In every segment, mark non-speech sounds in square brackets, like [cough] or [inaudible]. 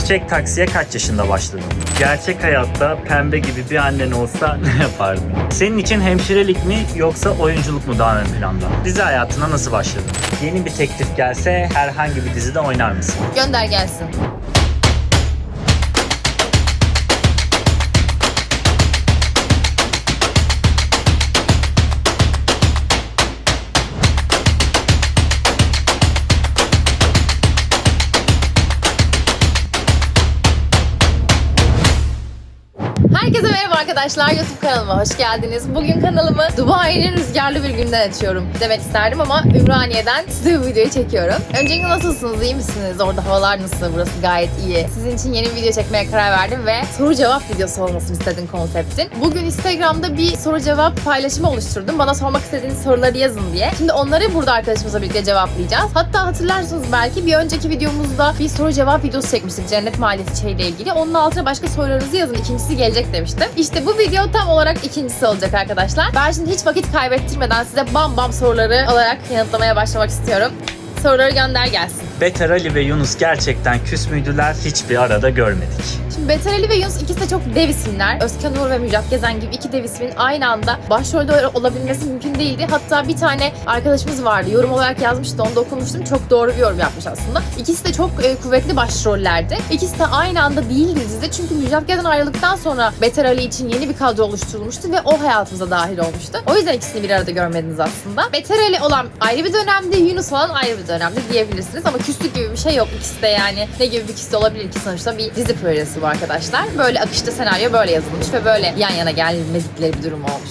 Çiçek taksiye kaç yaşında başladın? Gerçek hayatta pembe gibi bir annen olsa [laughs] ne yapardın? Senin için hemşirelik mi yoksa oyunculuk mu daha ön planda? Dizi hayatına nasıl başladın? Yeni bir teklif gelse herhangi bir dizide oynar mısın? Gönder gelsin. Herkese merhaba arkadaşlar YouTube kanalıma hoş geldiniz. Bugün kanalımı Dubai'nin rüzgarlı bir günden açıyorum demek isterdim ama Ümraniye'den size bu videoyu çekiyorum. Öncelikle nasılsınız, iyi misiniz? Orada havalar nasıl? Burası gayet iyi. Sizin için yeni bir video çekmeye karar verdim ve soru cevap videosu olmasını istedim konseptin. Bugün Instagram'da bir soru cevap paylaşımı oluşturdum. Bana sormak istediğiniz soruları yazın diye. Şimdi onları burada arkadaşımızla birlikte cevaplayacağız. Hatta hatırlarsınız belki bir önceki videomuzda bir soru cevap videosu çekmiştik Cennet Mahallesi şeyle ilgili. Onun altına başka sorularınızı yazın. İkincisi gelecek demiştim. İşte bu video tam olarak ikincisi olacak arkadaşlar. Ben şimdi hiç vakit kaybettirmeden size bam bam soruları alarak yanıtlamaya başlamak istiyorum. Soruları gönder gelsin. Beter Ali ve Yunus gerçekten küs müydüler? Hiçbir arada görmedik. Şimdi Beter Ali ve Yunus ikisi de çok dev isimler. Özkan Uğur ve Müjdat Gezen gibi iki dev ismin aynı anda başrolde olabilmesi mümkün değildi. Hatta bir tane arkadaşımız vardı. Yorum olarak yazmıştı. Onu da okumuştum. Çok doğru bir yorum yapmış aslında. İkisi de çok e, kuvvetli başrollerdi. İkisi de aynı anda değildi dizide. Çünkü Müjdat Gezen ayrıldıktan sonra Beter Ali için yeni bir kadro oluşturulmuştu ve o hayatımıza dahil olmuştu. O yüzden ikisini bir arada görmediniz aslında. Beter Ali olan ayrı bir dönemde, Yunus olan ayrı bir dönemde diyebilirsiniz. Ama küslük gibi bir şey yok. İkisi de yani ne gibi bir küslü olabilir ki sonuçta bir dizi projesi bu arkadaşlar. Böyle akışta senaryo böyle yazılmış ve böyle yan yana gelmedikleri bir durum olmuş.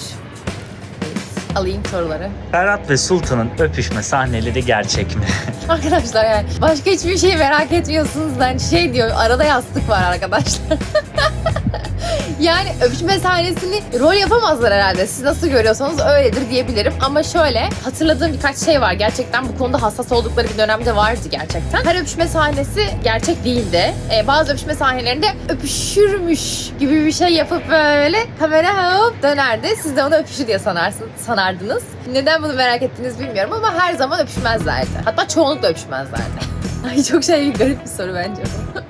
Evet, Alayım soruları. Ferhat ve Sultan'ın öpüşme sahneleri gerçek mi? [laughs] Arkadaşlar yani başka hiçbir şey merak etmiyorsunuz. Ben şey diyor arada yastık var arkadaşlar. [laughs] [laughs] yani öpüşme sahnesini rol yapamazlar herhalde. Siz nasıl görüyorsanız öyledir diyebilirim. Ama şöyle hatırladığım birkaç şey var. Gerçekten bu konuda hassas oldukları bir dönemde vardı gerçekten. Her öpüşme sahnesi gerçek değildi. Ee, bazı öpüşme sahnelerinde öpüşürmüş gibi bir şey yapıp böyle kamera hop dönerdi. Siz de onu öpüşü diye sanarsınız, sanardınız. Neden bunu merak ettiniz bilmiyorum ama her zaman öpüşmezlerdi. Hatta çoğunlukla öpüşmezlerdi. [laughs] Ay çok şey garip bir soru bence bu.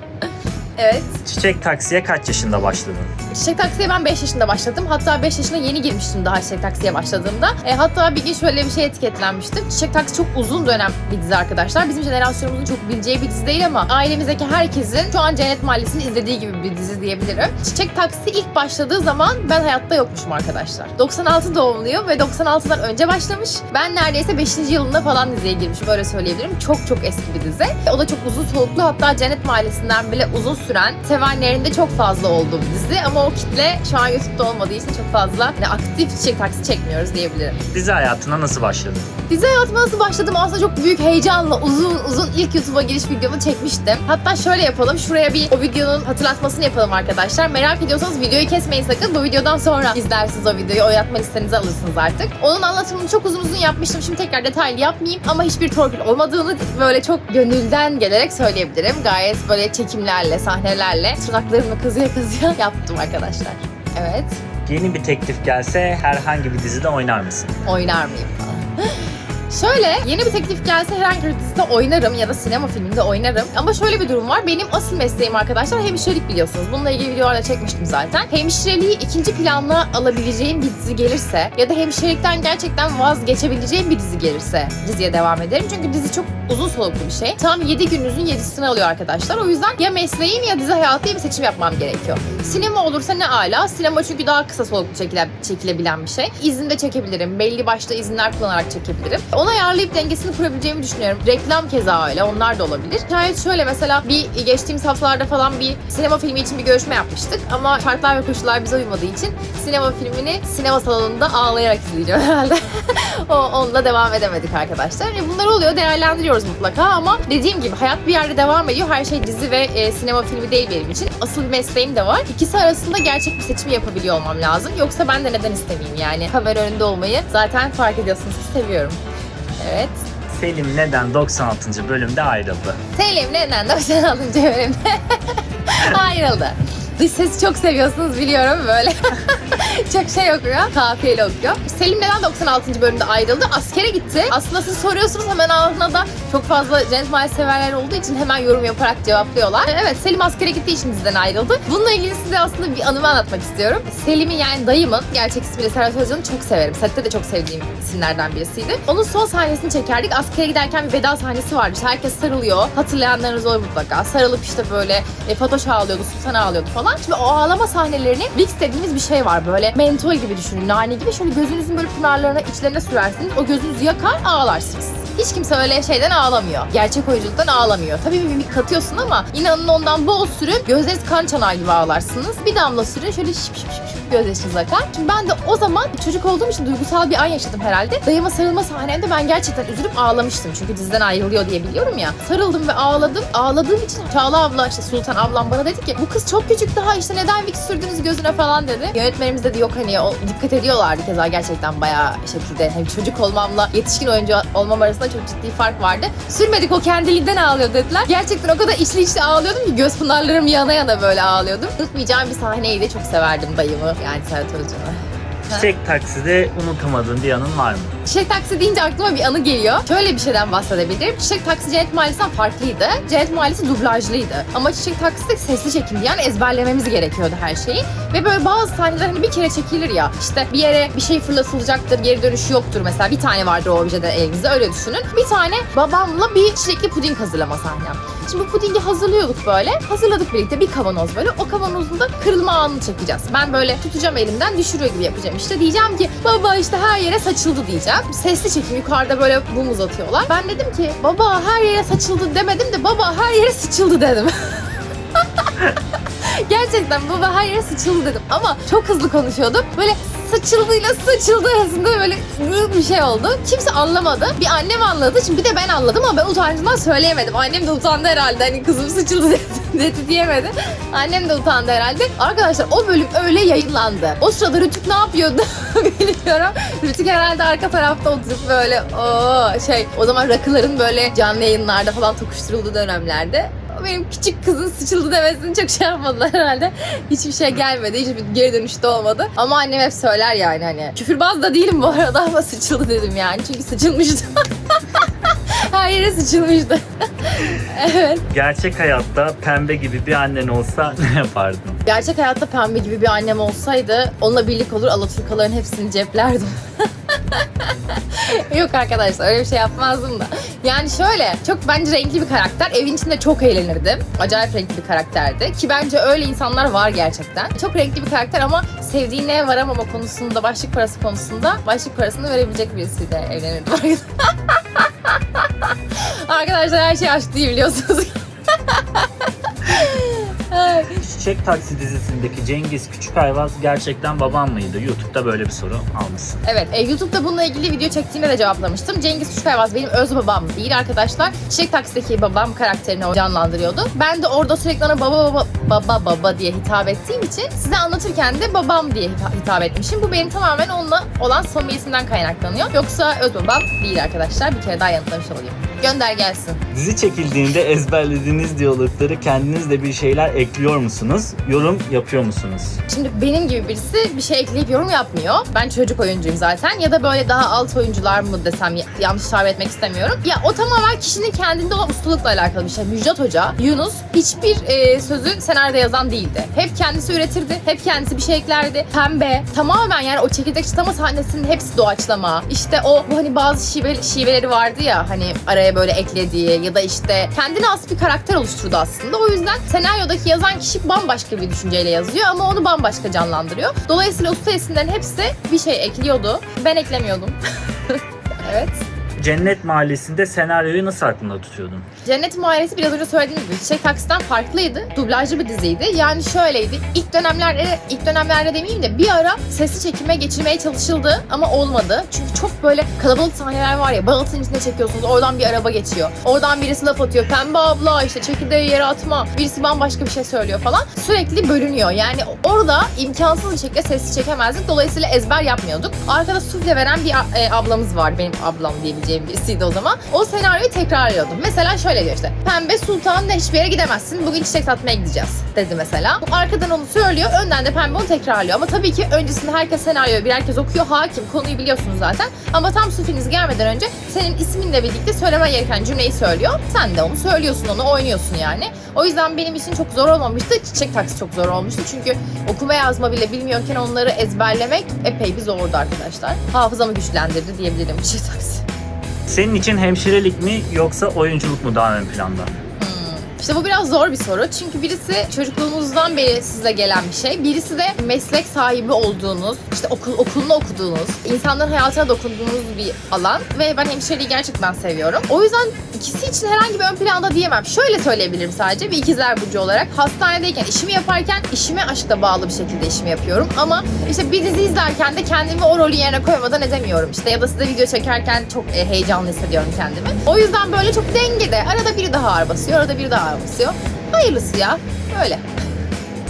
Evet. Çiçek taksiye kaç yaşında başladın? Çiçek Taksi'ye ben 5 yaşında başladım. Hatta 5 yaşına yeni girmiştim daha Çiçek Taksi'ye başladığımda. E, hatta bir gün şöyle bir şey etiketlenmiştim. Çiçek Taksi çok uzun dönem bir dizi arkadaşlar. Bizim jenerasyonumuzun çok bileceği bir dizi değil ama ailemizdeki herkesin şu an Cennet Mahallesi'ni izlediği gibi bir dizi diyebilirim. Çiçek Taksi ilk başladığı zaman ben hayatta yokmuşum arkadaşlar. 96 doğumluyum ve 96'dan önce başlamış. Ben neredeyse 5. yılında falan diziye girmişim öyle söyleyebilirim. Çok çok eski bir dizi. O da çok uzun soluklu hatta Cennet Mahallesi'nden bile uzun süren sevenlerin de çok fazla olduğu bir dizi ama o kitle şu an YouTube'da olmadığı için çok fazla hani aktif çiçek taksi çekmiyoruz diyebilirim. Dizi hayatına nasıl başladın? Dizi hayatıma nasıl başladım? Aslında çok büyük heyecanla uzun uzun ilk YouTube'a giriş videomu çekmiştim. Hatta şöyle yapalım. Şuraya bir o videonun hatırlatmasını yapalım arkadaşlar. Merak ediyorsanız videoyu kesmeyin sakın. Bu videodan sonra izlersiniz o videoyu. Oynatma listenize alırsınız artık. Onun anlatımını çok uzun uzun yapmıştım. Şimdi tekrar detaylı yapmayayım. Ama hiçbir torpil olmadığını böyle çok gönülden gelerek söyleyebilirim. Gayet böyle çekimlerle, sahnelerle tırnaklarımı kazıya kazıya [laughs] yaptım arkadaşlar. Evet. Yeni bir teklif gelse herhangi bir dizide oynar mısın? oynar mıyım falan. [laughs] Şöyle yeni bir teklif gelse herhangi bir dizide oynarım ya da sinema filminde oynarım. Ama şöyle bir durum var. Benim asıl mesleğim arkadaşlar hemşirelik biliyorsunuz. Bununla ilgili videolarda çekmiştim zaten. Hemşireliği ikinci plana alabileceğim bir dizi gelirse ya da hemşirelikten gerçekten vazgeçebileceğim bir dizi gelirse diziye devam ederim. Çünkü dizi çok uzun soluklu bir şey. Tam 7 gününüzün 7'sini alıyor arkadaşlar. O yüzden ya mesleğim ya dizi hayatı diye bir seçim yapmam gerekiyor. Sinema olursa ne ala. Sinema çünkü daha kısa soluklu çekile, çekilebilen bir şey. İzinde çekebilirim. Belli başlı izinler kullanarak çekebilirim. Onu ayarlayıp dengesini kurabileceğimi düşünüyorum. Reklam keza öyle. Onlar da olabilir. Şayet şöyle mesela bir geçtiğimiz haftalarda falan bir sinema filmi için bir görüşme yapmıştık. Ama şartlar ve koşullar bize uymadığı için sinema filmini sinema salonunda ağlayarak izleyeceğim [laughs] herhalde. o, onunla devam edemedik arkadaşlar. E, bunlar oluyor. Değerlendiriyoruz mutlaka ama dediğim gibi hayat bir yerde devam ediyor. Her şey dizi ve e, sinema filmi değil benim için. Asıl bir mesleğim de var. İkisi arasında gerçek bir seçim yapabiliyor olmam lazım. Yoksa ben de neden istemeyeyim yani. Kamera önünde olmayı zaten fark ediyorsunuz seviyorum. Evet. Selim neden 96. bölümde ayrıldı? Selim neden 96. bölümde [laughs] ayrıldı. Dış sesi çok seviyorsunuz biliyorum böyle. [laughs] çok şey okuyor. Kafiyeli okuyor. Selim neden 96. bölümde ayrıldı? Askere gitti. Aslında siz soruyorsunuz hemen altına da çok fazla Cennet Mahallesi severler olduğu için hemen yorum yaparak cevaplıyorlar. Evet Selim askere gittiği için diziden ayrıldı. Bununla ilgili size aslında bir anımı anlatmak istiyorum. Selim'in yani dayımın gerçek ismiyle Serhat Özcan'ı çok severim. Sette de çok sevdiğim isimlerden birisiydi. Onun son sahnesini çekerdik. Askere giderken bir veda sahnesi vardı. İşte herkes sarılıyor. Hatırlayanlarınız olur mutlaka. Sarılıp işte böyle e, Fatoş ağlıyordu, Sultan ağlıyordu falan. Şimdi o ağlama sahnelerini Vicks dediğimiz bir şey var. Böyle mentol gibi düşünün, nane gibi. Şöyle gözünüzün böyle pınarlarına, içlerine sürersiniz. O gözünüzü yakar, ağlarsınız. Hiç kimse öyle şeyden ağlamıyor. Gerçek oyunculuktan ağlamıyor. Tabii bir mimik katıyorsun ama inanın ondan bol sürün. Gözleriniz kan çanağı gibi ağlarsınız. Bir damla sürün şöyle şıp şıp şıp gözyaşınız akar. Şimdi ben de o zaman çocuk olduğum için duygusal bir an yaşadım herhalde. Dayıma sarılma sahnemde ben gerçekten üzülüp ağlamıştım. Çünkü diziden ayrılıyor diye biliyorum ya. Sarıldım ve ağladım. Ağladığım için Çağla abla işte Sultan ablam bana dedi ki bu kız çok küçük daha işte neden Vicks sürdünüz gözüne falan dedi. Yönetmenimiz dedi yok hani o, dikkat ediyorlardı keza gerçekten bayağı şekilde hem çocuk olmamla yetişkin oyuncu olmam arasında çok ciddi fark vardı. Sürmedik o kendiliğinden ağlıyor dediler. Gerçekten o kadar içli içli ağlıyordum ki göz pınarlarım yana yana böyle ağlıyordum. Unutmayacağım bir sahneydi. Çok severdim dayımı yani Serhat Özcan'ı. Çiçek takside unutamadığın bir anın var mı? Çiçek Taksi deyince aklıma bir anı geliyor. Şöyle bir şeyden bahsedebilirim. Çiçek Taksi Cennet Mahallesi'nden farklıydı. Cennet Mahallesi dublajlıydı. Ama Çiçek Taksi de sesli çekimdi. Yani ezberlememiz gerekiyordu her şeyi. Ve böyle bazı sahneler hani bir kere çekilir ya. İşte bir yere bir şey fırlatılacaktır, geri dönüşü yoktur mesela. Bir tane vardır o objede elinizde öyle düşünün. Bir tane babamla bir çilekli puding hazırlama sahnem. Şimdi bu pudingi hazırlıyorduk böyle. Hazırladık birlikte bir kavanoz böyle. O kavanozun da kırılma anını çekeceğiz. Ben böyle tutacağım elimden düşürüyor gibi yapacağım işte. Diyeceğim ki baba işte her yere saçıldı diyeceğim. Sesli çekim yukarıda böyle mum uzatıyorlar. Ben dedim ki baba her yere saçıldı demedim de baba her yere sıçıldı dedim. [laughs] Gerçekten baba her yere sıçıldı dedim ama çok hızlı konuşuyordum. Böyle sıçıldıyla sıçıldı arasında böyle bir şey oldu. Kimse anlamadı. Bir annem anladı. Şimdi bir de ben anladım ama ben utancımdan söyleyemedim. Annem de utandı herhalde. Hani kızım sıçıldı [laughs] dedi, dedi diyemedi. Annem de utandı herhalde. Arkadaşlar o bölüm öyle yayınlandı. O sırada Rütük ne yapıyordu [laughs] bilmiyorum. Rütük herhalde arka tarafta oturup böyle o şey o zaman rakıların böyle canlı yayınlarda falan tokuşturulduğu dönemlerde benim küçük kızın sıçıldı demesini çok şey yapmadılar herhalde. Hiçbir şey gelmedi. Hiçbir geri dönüşte olmadı. Ama annem hep söyler yani hani. Küfürbaz da değilim bu arada ama sıçıldı dedim yani. Çünkü sıçılmıştı. [laughs] Her yere sıçılmıştı. [laughs] evet. Gerçek hayatta pembe gibi bir annen olsa ne yapardın? Gerçek hayatta pembe gibi bir annem olsaydı onunla birlik olur Alaturkaların hepsini ceplerdim. [laughs] [laughs] Yok arkadaşlar öyle bir şey yapmazdım da. Yani şöyle çok bence renkli bir karakter. Evin içinde çok eğlenirdim. Acayip renkli bir karakterdi. Ki bence öyle insanlar var gerçekten. Çok renkli bir karakter ama sevdiğine varamama konusunda, başlık parası konusunda başlık parasını verebilecek birisiyle evlenirdim. [laughs] arkadaşlar her şey aşk değil biliyorsunuz. [laughs] Çiçek Taksi dizisindeki Cengiz Küçükayvaz gerçekten baban mıydı? YouTube'da böyle bir soru almışsın. Evet, e, YouTube'da bununla ilgili video çektiğimde de cevaplamıştım. Cengiz Küçükayvaz benim öz babam değil arkadaşlar. Çiçek Taksi'deki babam karakterini o canlandırıyordu. Ben de orada sürekli ona baba baba baba baba diye hitap ettiğim için size anlatırken de babam diye hita- hitap etmişim. Bu benim tamamen onunla olan samimiyetinden kaynaklanıyor. Yoksa öz babam değil arkadaşlar. Bir kere daha yanıtlamış olayım. Gönder gelsin. Dizi çekildiğinde ezberlediğiniz diyalogları kendiniz de bir şeyler ekliyor musunuz? Yorum yapıyor musunuz? Şimdi benim gibi birisi bir şey ekleyip yorum yapmıyor. Ben çocuk oyuncuyum zaten. Ya da böyle daha alt oyuncular mı desem ya- yanlış tabir etmek istemiyorum. Ya o tamamen kişinin kendinde olan ustalıkla alakalı bir şey. Müjdat Hoca, Yunus hiçbir e, sözü senaryoda yazan değildi. Hep kendisi üretirdi. Hep kendisi bir şey eklerdi. Pembe. Tamamen yani o çekirdek çıtama sahnesinin hepsi doğaçlama. İşte o bu hani bazı şive, şiveleri vardı ya hani araya böyle eklediği ya da işte kendine has bir karakter oluşturdu aslında. O yüzden senaryodaki yazan kişi bambaşka bir düşünceyle yazıyor ama onu bambaşka canlandırıyor. Dolayısıyla usta isimlerin hepsi bir şey ekliyordu. Ben eklemiyordum. [laughs] evet. Cennet Mahallesi'nde senaryoyu nasıl aklında tutuyordun? Cennet Mahallesi biraz önce söylediğim gibi Çiçek Taksi'den farklıydı. Dublajlı bir diziydi. Yani şöyleydi. İlk dönemlerde, ilk dönemlerde demeyeyim de bir ara sesli çekime geçirmeye çalışıldı ama olmadı. Çünkü çok böyle kalabalık sahneler var ya. Balıtın içine çekiyorsunuz. Oradan bir araba geçiyor. Oradan birisi laf atıyor. Pembe abla işte çekirdeği yere atma. Birisi bambaşka bir şey söylüyor falan. Sürekli bölünüyor. Yani orada imkansız bir şekilde sesli çekemezdik. Dolayısıyla ezber yapmıyorduk. Arkada sufle veren bir e, ablamız var. Benim ablam diyebileceğim. Diyebileceğim birisiydi o zaman. O senaryoyu tekrarlıyordum. Mesela şöyle diyor işte. Pembe Sultan da hiçbir yere gidemezsin. Bugün çiçek satmaya gideceğiz dedi mesela. Arkadan onu söylüyor. Önden de Pembe onu tekrarlıyor. Ama tabii ki öncesinde herkes senaryoyu bir herkes okuyor. Hakim. Konuyu biliyorsunuz zaten. Ama tam su fininiz gelmeden önce senin isminle birlikte söylemen gereken cümleyi söylüyor. Sen de onu söylüyorsun, onu oynuyorsun yani. O yüzden benim için çok zor olmamıştı. Çiçek taksi çok zor olmuştu. Çünkü okuma yazma bile bilmiyorken onları ezberlemek epey bir zordu arkadaşlar. Hafızamı güçlendirdi diyebilirim çiçek taksi. Senin için hemşirelik mi yoksa oyunculuk mu daha ön planda? İşte bu biraz zor bir soru. Çünkü birisi çocukluğunuzdan beri size gelen bir şey. Birisi de meslek sahibi olduğunuz, işte okul, okulunu okuduğunuz, insanların hayatına dokunduğunuz bir alan. Ve ben hemşireliği gerçekten seviyorum. O yüzden ikisi için herhangi bir ön planda diyemem. Şöyle söyleyebilirim sadece bir ikizler burcu olarak. Hastanedeyken işimi yaparken işime aşkla bağlı bir şekilde işimi yapıyorum. Ama işte bir dizi izlerken de kendimi o rolün yerine koymadan edemiyorum. İşte ya da size video çekerken çok e, heyecanlı hissediyorum kendimi. O yüzden böyle çok dengede. Arada biri daha ağır basıyor, arada biri daha ağır basıyor. Hayırlısı ya. Öyle.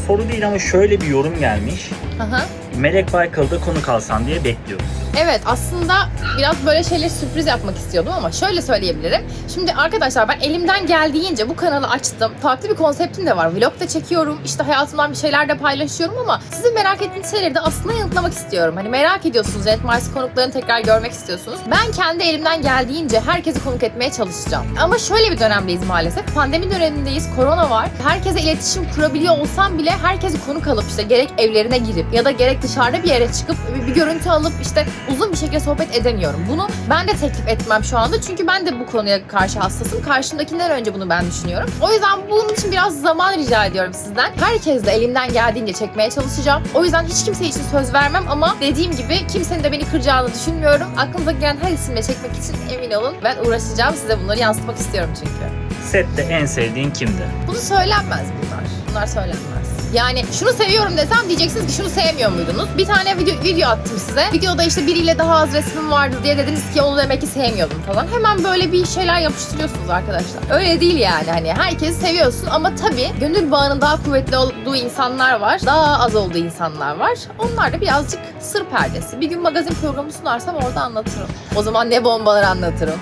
Soru değil ama şöyle bir yorum gelmiş. Aha. Melek Baykal'da konuk alsan diye bekliyoruz. Evet aslında biraz böyle şeyleri sürpriz yapmak istiyordum ama şöyle söyleyebilirim. Şimdi arkadaşlar ben elimden geldiğince bu kanalı açtım. Farklı bir konseptim de var. Vlog da çekiyorum. İşte hayatımdan bir şeyler de paylaşıyorum ama sizin merak ettiğiniz şeyleri de aslında yanıtlamak istiyorum. Hani merak ediyorsunuz. Red Mars konuklarını tekrar görmek istiyorsunuz. Ben kendi elimden geldiğince herkesi konuk etmeye çalışacağım. Ama şöyle bir dönemdeyiz maalesef. Pandemi dönemindeyiz. Korona var. Herkese iletişim kurabiliyor olsam bile herkesi konuk alıp işte gerek evlerine girip ya da gerek dışarıda bir yere çıkıp bir görüntü alıp işte uzun bir şekilde sohbet edemiyorum. Bunu ben de teklif etmem şu anda. Çünkü ben de bu konuya karşı hassasım. Karşımdakinden önce bunu ben düşünüyorum. O yüzden bunun için biraz zaman rica ediyorum sizden. Herkesle elimden geldiğince çekmeye çalışacağım. O yüzden hiç kimse için söz vermem ama dediğim gibi kimsenin de beni kıracağını düşünmüyorum. Aklınıza gelen her isimle çekmek için emin olun. Ben uğraşacağım. Size bunları yansıtmak istiyorum çünkü. Sette en sevdiğin kimdi? Bunu söylenmez bunlar. Bunlar söylenmez. Yani şunu seviyorum desem diyeceksiniz ki şunu sevmiyor muydunuz? Bir tane video, video attım size. Videoda işte biriyle daha az resmim vardı diye dediniz ki onu demek ki sevmiyordum falan. Hemen böyle bir şeyler yapıştırıyorsunuz arkadaşlar. Öyle değil yani hani herkesi seviyorsun ama tabii gönül bağının daha kuvvetli olduğu insanlar var. Daha az olduğu insanlar var. Onlar da birazcık sır perdesi. Bir gün magazin programı sunarsam orada anlatırım. O zaman ne bombalar anlatırım.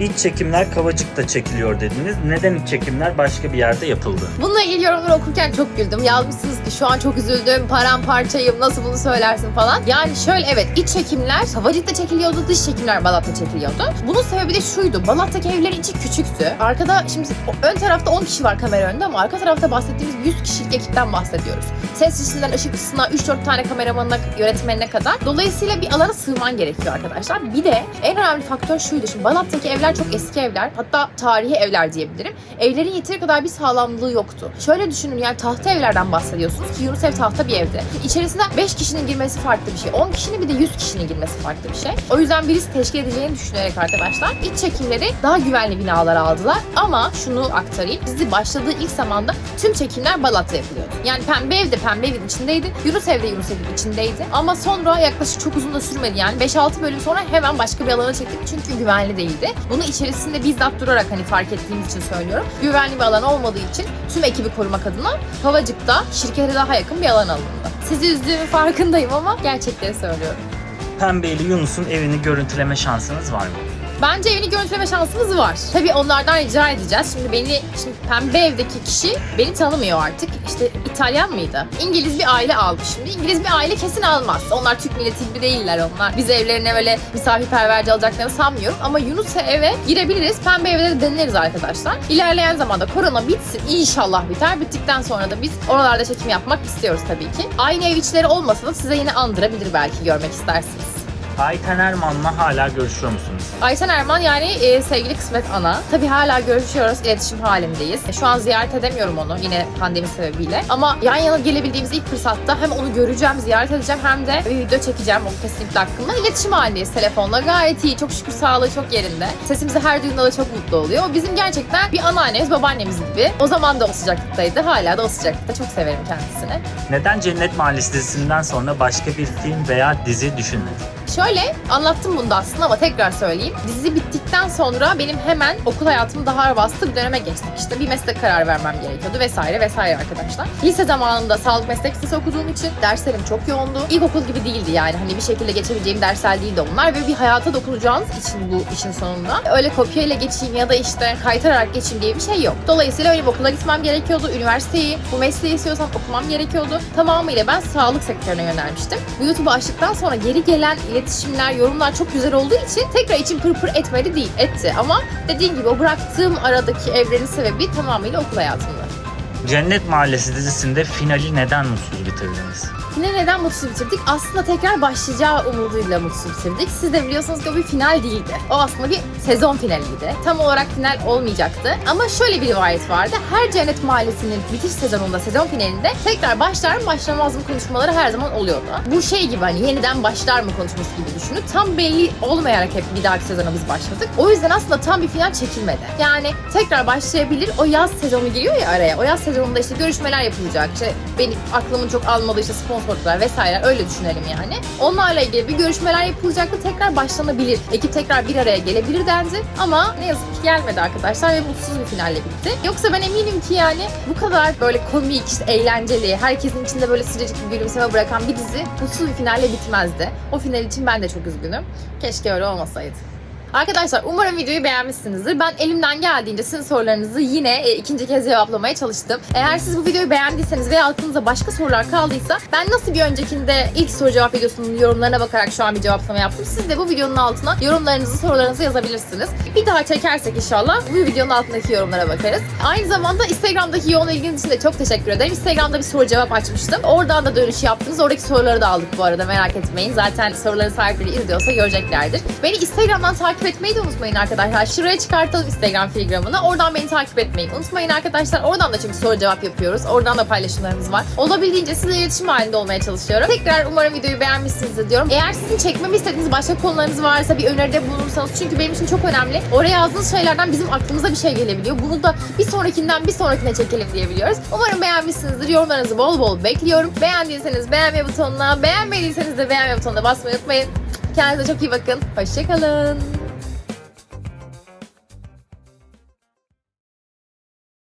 İç çekimler Kavacık'ta çekiliyor dediniz. Neden iç çekimler başka bir yerde yapıldı? Bununla ilgili yorumları okurken çok güldüm. Yazmışsınız ki şu an çok üzüldüm, paramparçayım, nasıl bunu söylersin falan. Yani şöyle evet iç çekimler Savacık'ta çekiliyordu, dış çekimler Balat'ta çekiliyordu. Bunun sebebi de şuydu. Balat'taki evlerin içi küçüktü. Arkada şimdi ön tarafta 10 kişi var kamera önünde ama arka tarafta bahsettiğimiz 100 kişilik ekipten bahsediyoruz. Ses açısından, ışık açısından 3-4 tane kameramanına, yönetmenine kadar. Dolayısıyla bir alana sığman gerekiyor arkadaşlar. Bir de en önemli faktör şuydu. Şimdi Balat'taki evler çok eski evler. Hatta tarihi evler diyebilirim. Evlerin yeteri kadar bir sağlamlığı yoktu. Şöyle düşünün yani tahta evlerden bahsediyorsunuz ki Yunus ev tahta bir evdi. İçerisine 5 kişinin girmesi farklı bir şey. 10 kişinin bir de 100 kişinin girmesi farklı bir şey. O yüzden birisi teşkil edeceğini düşünerek arkadaşlar iç çekimleri daha güvenli binalar aldılar. Ama şunu aktarayım. Dizi başladığı ilk zamanda tüm çekimler Balat'ta yapılıyordu. Yani Pembe Ev de Pembe Ev'in içindeydi. Yunus Ev de Yunus Ev'in içindeydi. Ama sonra yaklaşık çok uzun da sürmedi yani 5-6 bölüm sonra hemen başka bir alana çektik çünkü güvenli değildi. Bunu içerisinde bizzat durarak hani fark ettiğimiz için söylüyorum. Güvenli bir alan olmadığı için tüm ekibi korumak adına Kavacık'ta şirkete daha yakın bir alan alındı. Sizi üzdüğümün farkındayım ama gerçekleri söylüyorum. Pembe ile Yunus'un evini görüntüleme şansınız var mı? Bence evini görüntüleme şansımız var. Tabii onlardan rica edeceğiz. Şimdi beni, şimdi pembe evdeki kişi beni tanımıyor artık. İşte İtalyan mıydı? İngiliz bir aile almış şimdi. İngiliz bir aile kesin almaz. Onlar Türk milleti gibi değiller onlar. Biz evlerine böyle misafirperverce alacaklarını sanmıyorum. Ama Yunus'a eve girebiliriz. Pembe evde de deneriz arkadaşlar. İlerleyen zamanda korona bitsin. İnşallah biter. Bittikten sonra da biz oralarda çekim yapmak istiyoruz tabii ki. Aynı ev içleri olmasa da size yine andırabilir belki görmek istersiniz. Ayten Erman'la hala görüşüyor musunuz? Ayten Erman yani e, sevgili Kısmet Ana. Tabii hala görüşüyoruz, iletişim halindeyiz. Şu an ziyaret edemiyorum onu yine pandemi sebebiyle. Ama yan yana gelebildiğimiz ilk fırsatta hem onu göreceğim, ziyaret edeceğim hem de bir video çekeceğim o kesinlikle hakkında. İletişim halindeyiz telefonla. Gayet iyi, çok şükür sağlığı çok yerinde. Sesimizi her duyduğunda da çok mutlu oluyor. O bizim gerçekten bir anneannemiz, babaannemiz gibi. O zaman da o sıcaklıktaydı, hala da o sıcaklıkta. Çok severim kendisini. Neden Cennet Mahallesi dizisinden sonra başka bir film veya dizi düşünmedin? Şöyle anlattım bunu da aslında ama tekrar söyleyeyim. Dizi bittikten sonra benim hemen okul hayatım daha bastığı bir döneme geçtik. İşte bir meslek karar vermem gerekiyordu vesaire vesaire arkadaşlar. Lise zamanında sağlık meslek lisesi okuduğum için derslerim çok yoğundu. İlkokul gibi değildi yani. Hani bir şekilde geçebileceğim dersler değildi onlar ve bir hayata dokunacağınız için bu işin sonunda. Öyle kopyayla geçeyim ya da işte kaytarak geçeyim diye bir şey yok. Dolayısıyla öyle bir okula gitmem gerekiyordu. Üniversiteyi, bu mesleği istiyorsam okumam gerekiyordu. Tamamıyla ben sağlık sektörüne yönelmiştim. Bu YouTube'u açtıktan sonra geri gelen iletişimler, yorumlar çok güzel olduğu için tekrar içim pırpır etmedi değil, etti. Ama dediğim gibi o bıraktığım aradaki evrenin sebebi tamamıyla okul hayatımda. Cennet Mahallesi dizisinde finali neden mutsuz bitirdiniz? Yine neden mutsuz bitirdik? Aslında tekrar başlayacağı umuduyla mutsuz bitirdik. Siz de biliyorsunuz ki o bir final değildi. O aslında bir sezon finaliydi. Tam olarak final olmayacaktı. Ama şöyle bir rivayet vardı. Her Cennet Mahallesi'nin bitiş sezonunda, sezon finalinde tekrar başlar mı başlamaz mı konuşmaları her zaman oluyordu. Bu şey gibi hani yeniden başlar mı konuşması gibi düşünün. Tam belli olmayarak hep bir dahaki sezona biz başladık. O yüzden aslında tam bir final çekilmedi. Yani tekrar başlayabilir. O yaz sezonu giriyor ya araya. O yaz sezonunda işte görüşmeler yapılacak. İşte benim aklımın çok almadığı işte sponsorluklar vesaire öyle düşünelim yani. Onlarla ilgili bir görüşmeler yapılacaktı. Tekrar başlanabilir. Ekip tekrar bir araya gelebilir dendi. Ama ne yazık ki gelmedi arkadaşlar ve mutsuz bir finalle bitti. Yoksa ben eminim ki yani bu kadar böyle komik, işte eğlenceli, herkesin içinde böyle sıcacık bir gülümseme bırakan bir dizi mutsuz bir finalle bitmezdi. O final için ben de çok üzgünüm. Keşke öyle olmasaydı. Arkadaşlar umarım videoyu beğenmişsinizdir. Ben elimden geldiğince sizin sorularınızı yine e, ikinci kez cevaplamaya çalıştım. Eğer siz bu videoyu beğendiyseniz veya aklınızda başka sorular kaldıysa ben nasıl bir öncekinde ilk soru cevap videosunun yorumlarına bakarak şu an bir cevaplama yaptım. Siz de bu videonun altına yorumlarınızı, sorularınızı yazabilirsiniz. Bir daha çekersek inşallah bu videonun altındaki yorumlara bakarız. Aynı zamanda Instagram'daki yoğun ilginiz için de çok teşekkür ederim. Instagram'da bir soru cevap açmıştım. Oradan da dönüş yaptınız. Oradaki soruları da aldık bu arada merak etmeyin. Zaten soruların sahipleri izliyorsa göreceklerdir. Beni Instagram'dan takip etmeyi de unutmayın arkadaşlar. Şuraya çıkartalım Instagram filigramını. Oradan beni takip etmeyi unutmayın arkadaşlar. Oradan da çünkü soru cevap yapıyoruz. Oradan da paylaşımlarımız var. Olabildiğince sizle iletişim halinde olmaya çalışıyorum. Tekrar umarım videoyu beğenmişsinizdir diyorum. Eğer sizin çekmemi istediğiniz başka konularınız varsa bir öneride bulunursanız çünkü benim için çok önemli. Oraya yazdığınız şeylerden bizim aklımıza bir şey gelebiliyor. Bunu da bir sonrakinden bir sonrakine çekelim diyebiliyoruz. Umarım beğenmişsinizdir. Yorumlarınızı bol bol bekliyorum. Beğendiyseniz beğenme butonuna, beğenmediyseniz de beğenme butonuna basmayı unutmayın. Kendinize çok iyi bakın. Hoşçakalın.